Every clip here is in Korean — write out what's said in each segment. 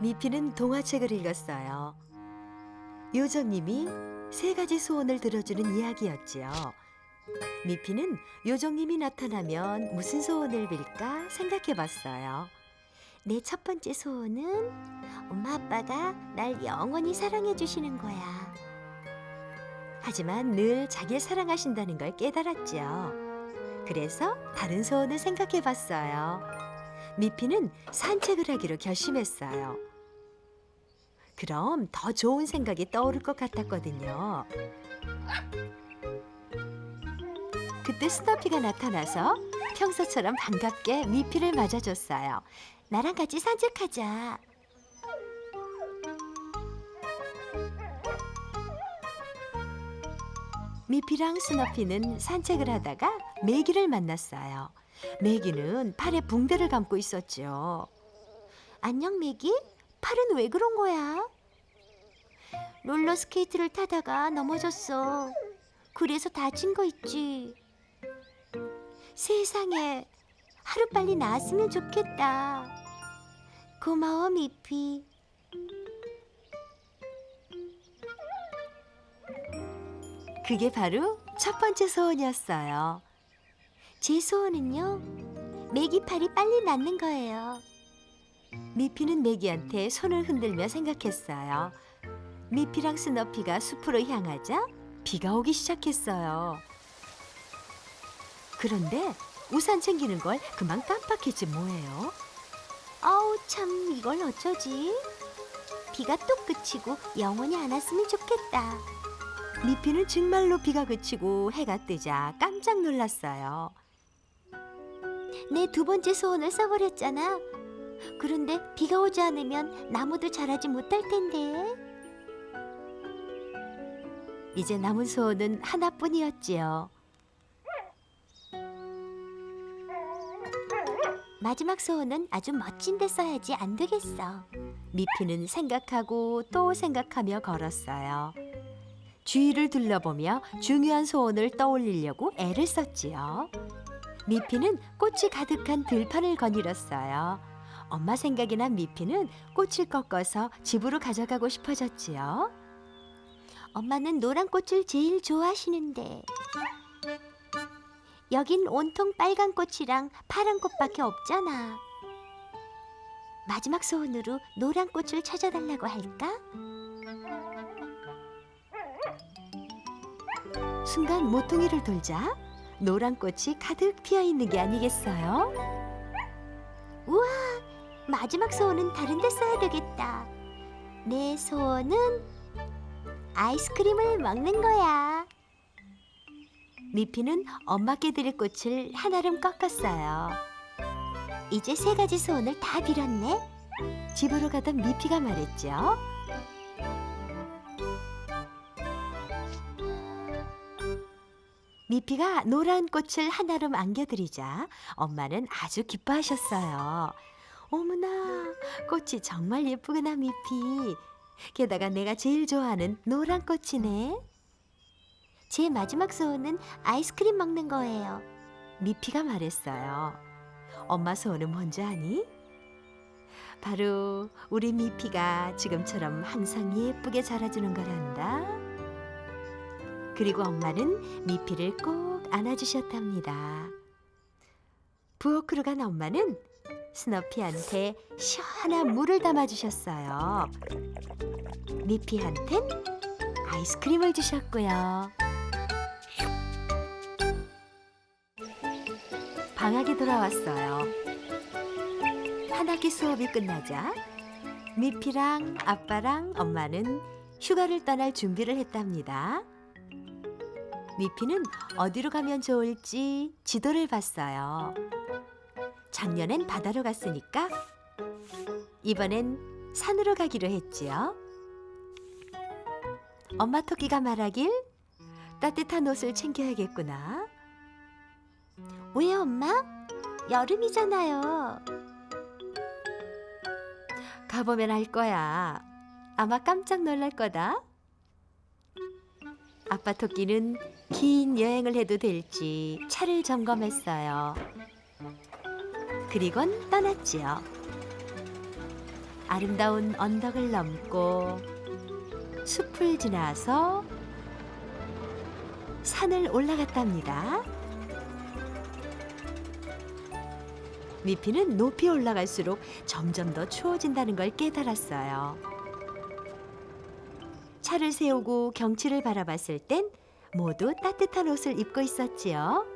미피는 동화책을 읽었어요. 요정님이 세 가지 소원을 들어주는 이야기였지요. 미피는 요정님이 나타나면 무슨 소원을 빌까 생각해 봤어요. 내 첫 번째 소원은 엄마 아빠가 날 영원히 사랑해 주시는 거야. 하지만 늘 자기를 사랑하신다는 걸 깨달았지요. 그래서 다른 소원을 생각해 봤어요. 미피는 산책을 하기로 결심했어요. 그럼 더 좋은 생각이 떠오를 것 같았거든요. 그때 스너피가 나타나서 평소처럼 반갑게 미피를 맞아줬어요. 나랑 같이 산책하자. 미피랑 스너피는 산책을 하다가 메기를 만났어요. 메기는 팔에 붕대를 감고 있었죠. 안녕 메기? 팔은 왜 그런 거야? 롤러 스케이트를 타다가 넘어졌어. 그래서 다친 거 있지. 세상에 하루빨리 나았으면 좋겠다. 고마워 미피. 그게 바로 첫 번째 소원이었어요. 제 소원은요. 메기 팔이 빨리 낫는 거예요. 미피는 메기한테 손을 흔들며 생각했어요. 미피랑 스너피가 숲으로 향하자 비가 오기 시작했어요. 그런데 우산 챙기는 걸 그만 깜빡했지 뭐예요. 아우 참 이걸 어쩌지? 비가 뚝 그치고 영원히 안 왔으면 좋겠다. 미피는 정말로 비가 그치고 해가 뜨자 깜짝 놀랐어요. 내 두 번째 소원을 써버렸잖아. 그런데 비가 오지 않으면 나무도 자라지 못할 텐데. 이제 남은 소원은 하나뿐이었지요. 마지막 소원은 아주 멋진 데 써야지 안 되겠어. 미피는 생각하고 또 생각하며 걸었어요. 주위를 둘러보며 중요한 소원을 떠올리려고 애를 썼지요. 미피는 꽃이 가득한 들판을 거닐었어요. 엄마 생각이 난 미피는 꽃을 꺾어서 집으로 가져가고 싶어졌지요. 엄마는 노란 꽃을 제일 좋아하시는데 여긴 온통 빨간 꽃이랑 파란 꽃밖에 없잖아. 마지막 소원으로 노란 꽃을 찾아달라고 할까? 순간 모퉁이를 돌자 노란 꽃이 가득 피어 있는 게 아니겠어요? 우와, 마지막 소원은 다른 데 써야 되겠다. 내 소원은 아이스크림을 먹는 거야. 미피는 엄마께 드릴 꽃을 한아름 꺾었어요. 이제 세 가지 소원을 다 빌었네. 집으로 가던 미피가 말했죠. 미피가 노란 꽃을 한아름 안겨드리자 엄마는 아주 기뻐하셨어요. 어머나, 꽃이 정말 예쁘구나, 미피. 게다가 내가 제일 좋아하는 노란 꽃이네. 제 마지막 소원은 아이스크림 먹는 거예요. 미피가 말했어요. 엄마 소원은 뭔지 아니? 바로 우리 미피가 지금처럼 항상 예쁘게 자라주는 거란다. 그리고 엄마는 미피를 꼭 안아주셨답니다. 부엌으로 간 엄마는 스너피한테 시원한 물을 담아주셨어요. 미피한텐 아이스크림을 주셨고요. 방학이 돌아왔어요. 한 학기 수업이 끝나자 미피랑 아빠랑 엄마는 휴가를 떠날 준비를 했답니다. 미피는 어디로 가면 좋을지 지도를 봤어요. 작년엔 바다로 갔으니까 이번엔 산으로 가기로 했지요. 엄마 토끼가 말하길 따뜻한 옷을 챙겨야겠구나. 왜 엄마? 여름이잖아요. 가보면 알 거야. 아마 깜짝 놀랄 거다. 아빠 토끼는 긴 여행을 해도 될지 차를 점검했어요. 그리곤 떠났지요. 아름다운 언덕을 넘고 숲을 지나서 산을 올라갔답니다. 미피는 높이 올라갈수록 점점 더 추워진다는 걸 깨달았어요. 차를 세우고 경치를 바라봤을 땐 모두 따뜻한 옷을 입고 있었지요.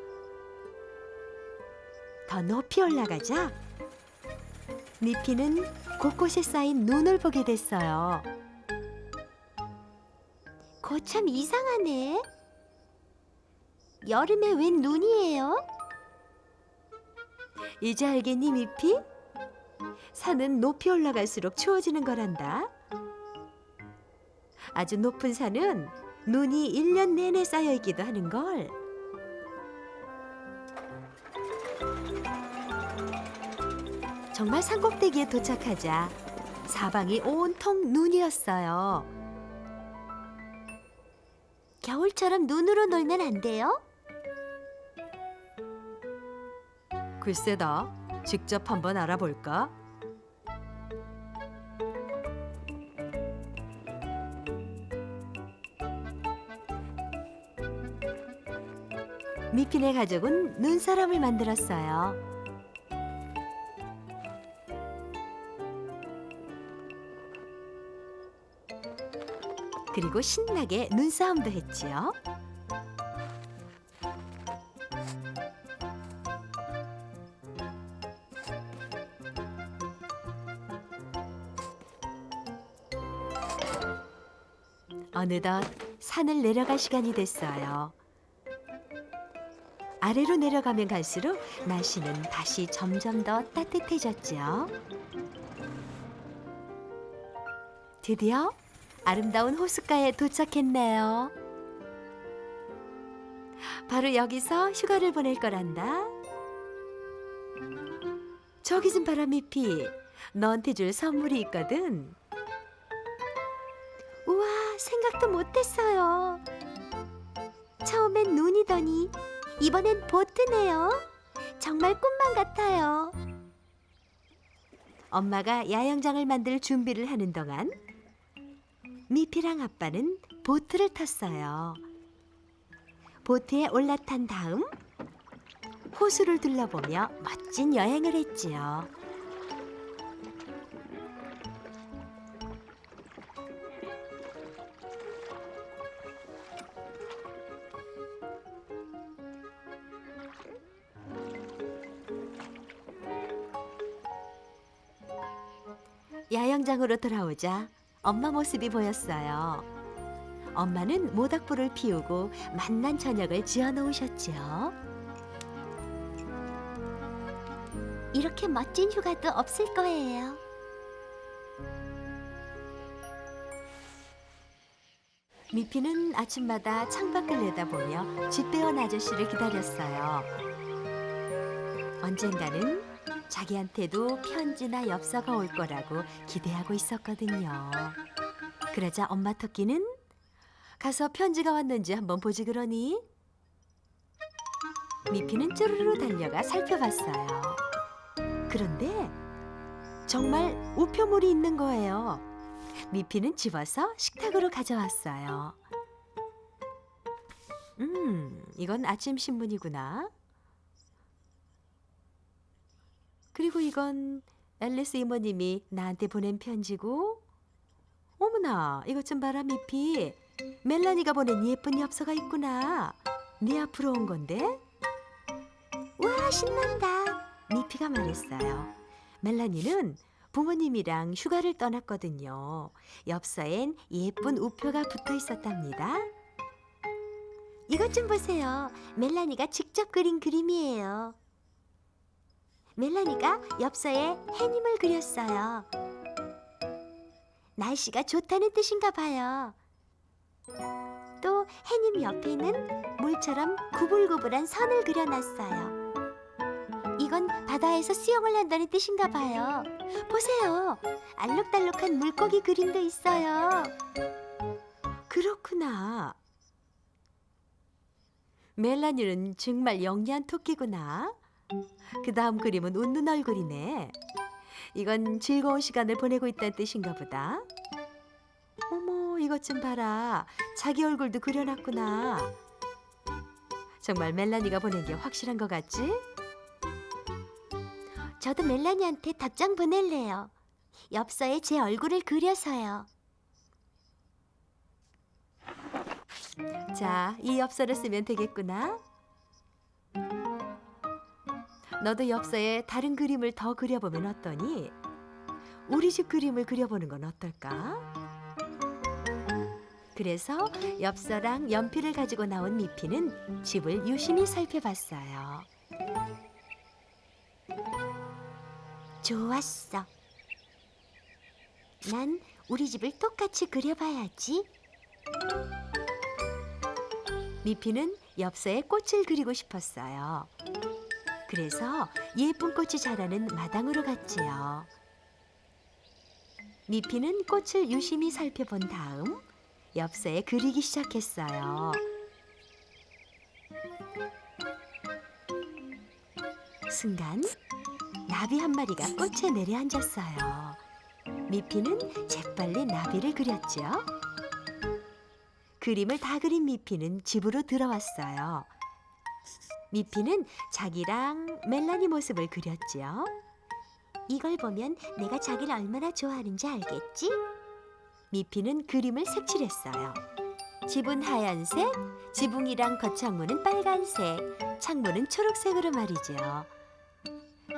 더 높이 올라가자 미피는 곳곳에 쌓인 눈을 보게 됐어요. 거참 이상하네. 여름에 웬 눈이에요? 이제 알겠니, 미피? 산은 높이 올라갈수록 추워지는 거란다. 아주 높은 산은 눈이 일년 내내 쌓여 있기도 하는 걸. 정말 산꼭대기에 도착하자 사방이 온통 눈이었어요. 겨울처럼 눈으로 놀면 안 돼요? 글쎄다. 직접 한번 알아볼까? 미핀의 가족은 눈사람을 만들었어요. 그리고 신나게 눈싸움도 했지요. 어느덧 산을 내려갈 시간이 됐어요. 아래로 내려가면 갈수록 날씨는 다시 점점 더 따뜻해졌지요. 드디어 아름다운 호숫가에 도착했네요. 바로 여기서 휴가를 보낼 거란다. 저기 좀 미피. 너한테 줄 선물이 있거든. 우와 생각도 못했어요. 처음엔 눈이더니 이번엔 보트네요. 정말 꿈만 같아요. 엄마가 야영장을 만들 준비를 하는 동안 미피랑 아빠는 보트를 탔어요. 보트에 올라탄 다음 호수를 둘러보며 멋진 여행을 했지요. 야영장으로 돌아오자 엄마 모습이 보였어요. 엄마는 모닥불을 피우고 맛난 저녁을 지어 놓으셨지요. 이렇게 멋진 휴가도 없을 거예요. 미피는 아침마다 창밖을 내다보며 집 배원 아저씨를 기다렸어요. 언젠가는 자기한테도 편지나 엽서가 올 거라고 기대하고 있었거든요. 그러자 엄마 토끼는 가서 편지가 왔는지 한번 보지 그러니? 미피는 쭈르르 달려가 살펴봤어요. 그런데 정말 우표물이 있는 거예요. 미피는 집어서 식탁으로 가져왔어요. 음, 이건 아침 신문이구나. 그리고 이건 앨리스 이모님이 나한테 보낸 편지고? 어머나 이것 좀 봐라 미피. 멜라니가 보낸 예쁜 엽서가 있구나. 네 앞으로 온 건데? 와 신난다. 미피가 말했어요. 멜라니는 부모님이랑 휴가를 떠났거든요. 엽서엔 예쁜 우표가 붙어 있었답니다. 이것 좀 보세요. 멜라니가 직접 그린 그림이에요 멜라니가 엽서에 해님을 그렸어요. 날씨가 좋다는 뜻인가 봐요. 또 해님 옆에는 물처럼 구불구불한 선을 그려놨어요. 이건 바다에서 수영을 한다는 뜻인가 봐요. 보세요. 알록달록한 물고기 그림도 있어요. 그렇구나. 멜라니는 정말 영리한 토끼구나. 그 다음 그림은 웃는 얼굴이네. 이건 즐거운 시간을 보내고 있다는 뜻인가 보다. 어머, 이것 좀 봐라. 자기 얼굴도 그려놨구나. 정말 멜라니가 보낸 게 확실한 것 같지? 저도 멜라니한테 답장 보낼래요. 엽서에 제 얼굴을 그려서요. 자, 이 엽서를 쓰면 되겠구나. 너도 엽서에 다른 그림을 더 그려보면 어떠니? 우리 집 그림을 그려보는 건 어떨까? 그래서 엽서랑 연필을 가지고 나온 미피는 집을 유심히 살펴봤어요. 좋았어. 난 우리 집을 똑같이 그려봐야지. 미피는 엽서에 꽃을 그리고 싶었어요. 그래서 예쁜 꽃이 자라는 마당으로 갔지요. 미피는 꽃을 유심히 살펴본 다음 엽서에 그리기 시작했어요. 순간 나비 한 마리가 꽃에 내려앉았어요. 미피는 재빨리 나비를 그렸지요. 그림을 다 그린 미피는 집으로 들어왔어요. 미피는 자기랑 멜라니 모습을 그렸지요. 이걸 보면 내가 자기를 얼마나 좋아하는지 알겠지? 미피는 그림을 색칠했어요. 집은 하얀색, 지붕이랑 겉창문은 빨간색, 창문은 초록색으로 말이죠.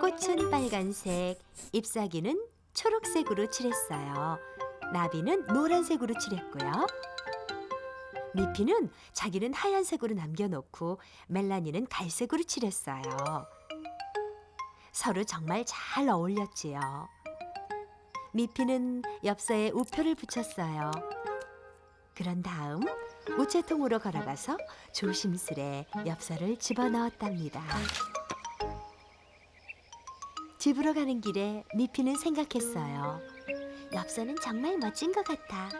꽃은 빨간색, 잎사귀는 초록색으로 칠했어요. 나비는 노란색으로 칠했고요. 미피는 자기는 하얀색으로 남겨놓고 멜라니는 갈색으로 칠했어요. 서로 정말 잘 어울렸지요. 미피는 엽서에 우표를 붙였어요. 그런 다음 우체통으로 걸어가서 조심스레 엽서를 집어넣었답니다. 집으로 가는 길에 미피는 생각했어요. 엽서는 정말 멋진 것 같아.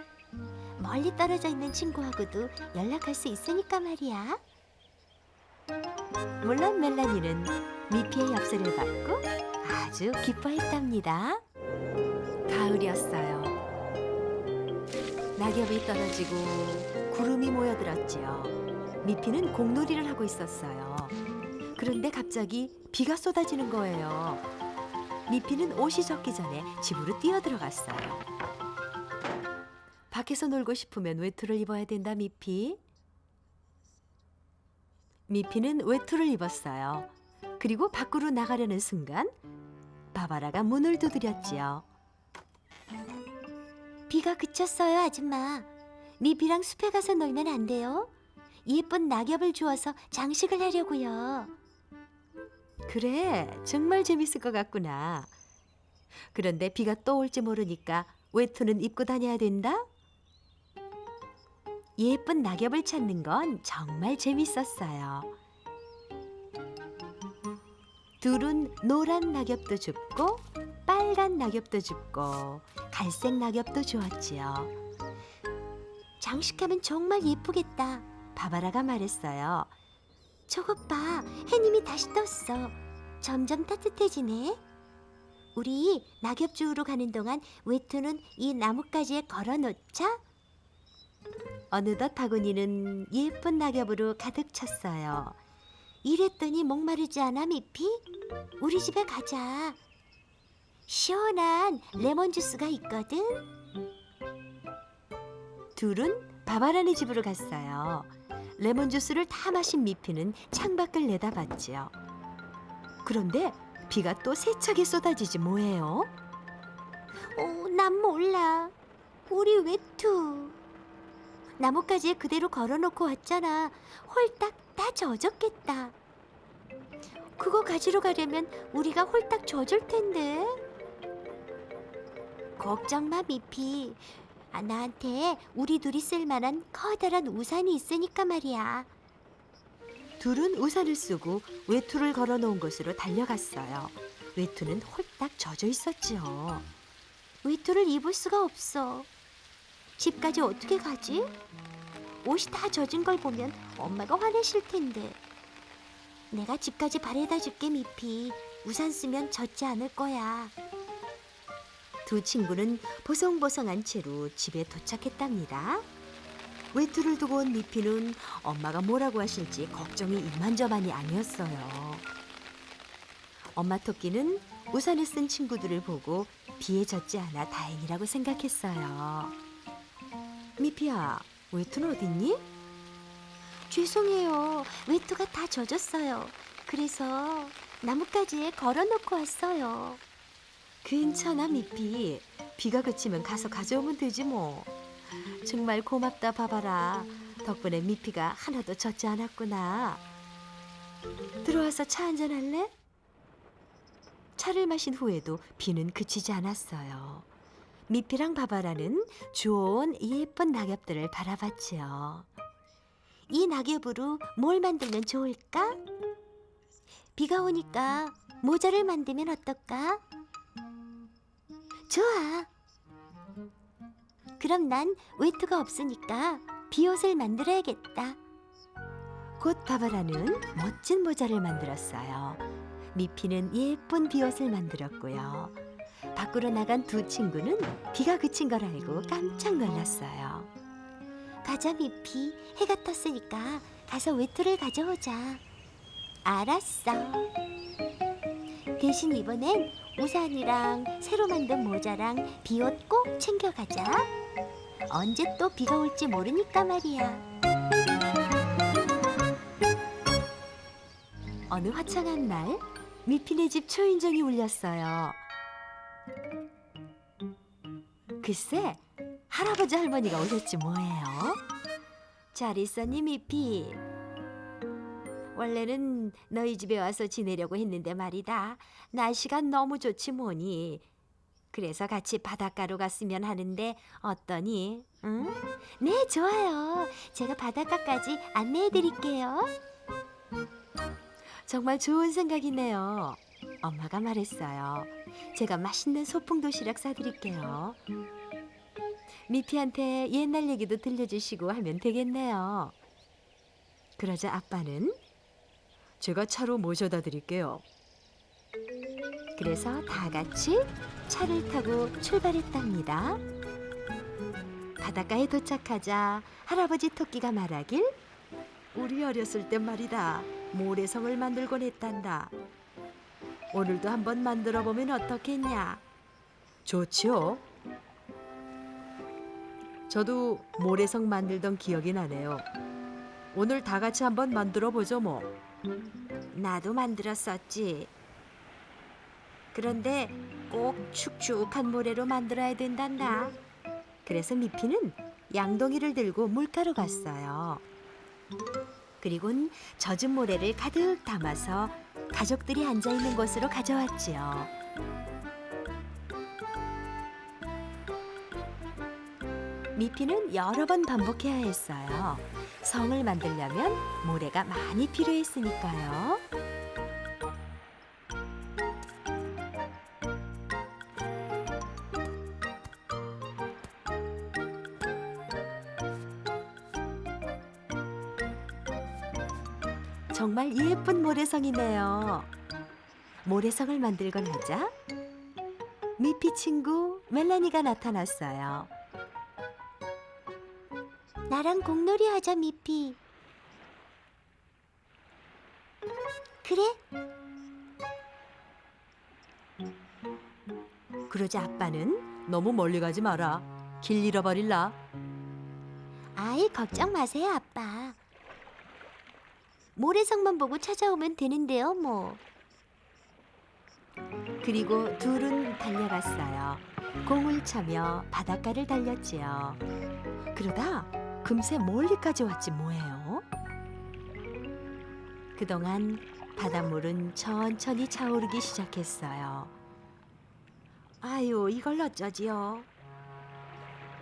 멀리 떨어져 있는 친구하고도 연락할 수 있으니까 말이야. 물론 멜라니는 미피의 엽서를 받고 아주 기뻐했답니다. 가을이었어요. 낙엽이 떨어지고 구름이 모여들었지요. 미피는 공놀이를 하고 있었어요. 그런데 갑자기 비가 쏟아지는 거예요. 미피는 옷이 젖기 전에 집으로 뛰어들어갔어요. 밖에서 놀고 싶으면 외투를 입어야 된다, 미피. 미피는 외투를 입었어요. 그리고 밖으로 나가려는 순간 바바라가 문을 두드렸지요. 비가 그쳤어요, 아줌마. 미비랑 숲에 가서 놀면 안 돼요? 예쁜 낙엽을 주워서 장식을 하려고요. 그래, 정말 재밌을 것 같구나. 그런데 비가 또 올지 모르니까 외투는 입고 다녀야 된다? 예쁜 낙엽을 찾는 건 정말 재밌었어요. 둘은 노란 낙엽도 줍고 빨간 낙엽도 줍고 갈색 낙엽도 주었지요. 장식하면 정말 예쁘겠다. 바바라가 말했어요. 저것 봐, 해님이 다시 떴어. 점점 따뜻해지네. 우리 낙엽 주우러 가는 동안 외투는 이 나뭇가지에 걸어 놓자. 어느덧 바구니는 예쁜 낙엽으로 가득 찼어요. 이랬더니 목마르지 않아, 미피? 우리 집에 가자. 시원한 레몬 주스가 있거든. 둘은 바바라네 집으로 갔어요. 레몬 주스를 다 마신 미피는 창밖을 내다봤지요. 그런데 비가 또 세차게 쏟아지지 뭐예요? 어, 난 몰라. 우리 외투. 나뭇가지에 그대로 걸어놓고 왔잖아. 홀딱 다 젖었겠다. 그거 가지러 가려면 우리가 홀딱 젖을 텐데. 걱정 마, 미피. 아, 나한테 우리 둘이 쓸만한 커다란 우산이 있으니까 말이야. 둘은 우산을 쓰고 외투를 걸어놓은 곳으로 달려갔어요. 외투는 홀딱 젖어 있었지요. 외투를 입을 수가 없어. 집까지 어떻게 가지? 옷이 다 젖은 걸 보면 엄마가 화내실 텐데. 내가 집까지 바래다 줄게, 미피. 우산 쓰면 젖지 않을 거야. 두 친구는 보송보송한 채로 집에 도착했답니다. 외투를 두고 온 미피는 엄마가 뭐라고 하실지 걱정이 이만저만이 아니었어요. 엄마 토끼는 우산을 쓴 친구들을 보고 비에 젖지 않아 다행이라고 생각했어요. 미피야, 외투는 어딨니? 죄송해요. 외투가 다 젖었어요. 그래서 나뭇가지에 걸어놓고 왔어요. 괜찮아, 미피. 비가 그치면 가서 가져오면 되지 뭐. 정말 고맙다, 바바라. 덕분에 미피가 하나도 젖지 않았구나. 들어와서 차 한잔 할래? 차를 마신 후에도 비는 그치지 않았어요. 미피랑 바바라는 좋은 예쁜 낙엽들을 바라봤지요. 이 낙엽으로 뭘 만들면 좋을까? 비가 오니까 모자를 만들면 어떨까? 좋아. 그럼 난 외투가 없으니까 비옷을 만들어야겠다. 곧 바바라는 멋진 모자를 만들었어요. 미피는 예쁜 비옷을 만들었고요. 밖으로 나간 두 친구는 비가 그친 걸 알고 깜짝 놀랐어요. 가자 미피. 해가 떴으니까 가서 외투를 가져오자. 알았어. 대신 이번엔 우산이랑 새로 만든 모자랑 비옷 꼭 챙겨가자. 언제 또 비가 올지 모르니까 말이야. 어느 화창한 날 미피네 집 초인종이 울렸어요. 글쎄 할아버지 할머니가 오셨지 뭐예요. 잘 있었니 미피? 원래는 너희 집에 와서 지내려고 했는데 말이다. 날씨가 너무 좋지 뭐니. 그래서 같이 바닷가로 갔으면 하는데 어떠니? 응? 네, 좋아요. 제가 바닷가까지 안내해 드릴게요. 정말 좋은 생각이네요. 엄마가 말했어요. 제가 맛있는 소풍 도시락 싸드릴게요. 미피한테 옛날 얘기도 들려주시고 하면 되겠네요. 그러자 아빠는 제가 차로 모셔다 드릴게요. 그래서 다 같이 차를 타고 출발했답니다. 바닷가에 도착하자 할아버지 토끼가 말하길 우리 어렸을 때 말이다 모래성을 만들곤 했단다. 오늘도 한번 만들어 보면 어떻겠냐? 좋지요. 저도 모래성 만들던 기억이 나네요. 오늘 다 같이 한번 만들어 보죠 뭐. 나도 만들었었지. 그런데 꼭 축축한 모래로 만들어야 된단다. 그래서 미피는 양동이를 들고 물가로 갔어요. 그리곤 젖은 모래를 가득 담아서 가족들이 앉아 있는 곳으로 가져왔지요. 미피는 여러 번 반복해야 했어요. 성을 만들려면 모래가 많이 필요했으니까요. 정말 예쁜 모래성이네요. 모래성을 만들곤 하자 미피 친구 멜라니가 나타났어요. 나랑 공놀이 하자, 미피. 그래? 그러자 아빠는 너무 멀리 가지 마라. 길 잃어버릴라. 아이, 걱정 마세요, 아빠. 모래성만 보고 찾아오면 되는데요, 뭐. 그리고 둘은 달려갔어요. 공을 차며 바닷가를 달렸지요. 그러다 금세 멀리까지 왔지 뭐예요. 그동안 바닷물은 천천히 차오르기 시작했어요. 아유, 이걸 어쩌지요?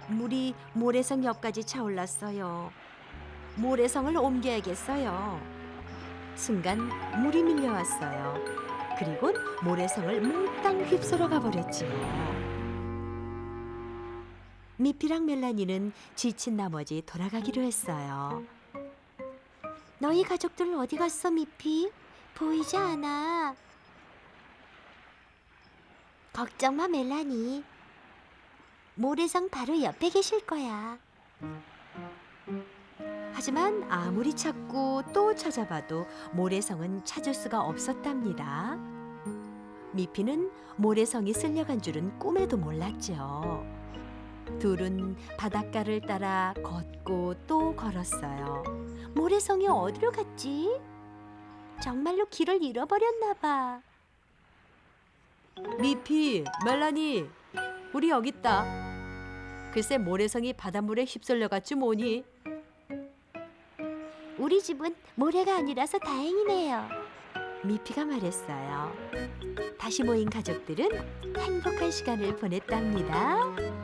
물이 모래성 옆까지 차올랐어요. 모래성을 옮겨야겠어요. 순간 물이 밀려왔어요. 그리고 모래성을 몽땅 휩쓸어 가버렸지요. 미피랑 멜라니는 지친 나머지 돌아가기로 했어요. 너희 가족들 어디 갔어, 미피? 보이지 않아. 걱정 마, 멜라니. 모래성 바로 옆에 계실 거야. 하지만 아무리 찾고 또 찾아봐도 모래성은 찾을 수가 없었답니다. 미피는 모래성이 쓸려간 줄은 꿈에도 몰랐죠. 둘은 바닷가를 따라 걷고 또 걸었어요. 모래성이 어디로 갔지? 정말로 길을 잃어버렸나 봐. 미피, 멜라니, 우리 여기 있다. 글쎄 모래성이 바닷물에 휩쓸려갔지 뭐니. 우리 집은 모래가 아니라서 다행이네요. 미피가 말했어요. 다시 모인 가족들은 행복한 시간을 보냈답니다.